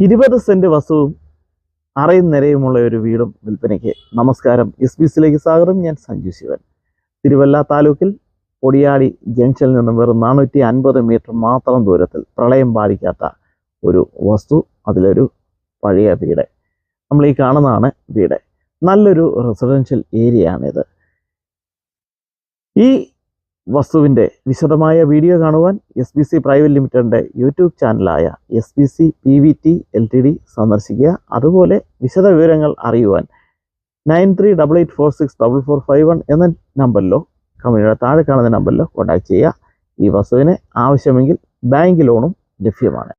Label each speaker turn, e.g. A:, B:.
A: ഇരുപത് സെന്റ് വസ്തുവും അറയും നിരയുമുള്ള ഒരു വീടും വിൽപ്പനയ്ക്ക് നമസ്കാരം. എസ് ബി സിയിലേക്ക് സ്വാഗതം. ഞാൻ സഞ്ജു ശിവൻ. തിരുവല്ല താലൂക്കിൽ പൊടിയാടി ജംഗ്ഷനിൽ നിന്നും വെറും നാനൂറ്റി അൻപത് മീറ്റർ മാത്രം ദൂരത്തിൽ പ്രളയം ബാധിക്കാത്ത ഒരു വസ്തു അതിലൊരു പഴയ വീട്. നമ്മൾ ഈ കാണുന്നതാണ് വീട്. നല്ലൊരു റെസിഡൻഷ്യൽ ഏരിയ ഏരിയയാണിത് ഈ വസ്തുവിന്റെ വിശദമായ വീഡിയോ കാണുവാൻ എസ് ബി സി പ്രൈവറ്റ് ലിമിറ്റഡിന്റെ YouTube ചാനലായ S B C P V T L T D സന്ദർശിക്കുക. അതുപോലെ വിശദ വിവരങ്ങൾ അറിയുവാൻ nine three double eight four six double four five one എന്ന നമ്പറിലോ കമ്പനിയുടെ താഴെ കാണുന്ന നമ്പറിലോ കോൺടാക്ട് ചെയ്യുക. ഈ വസ്തുവിന് ആവശ്യമെങ്കിൽ ബാങ്ക് ലോണും ലഭ്യമാണ്.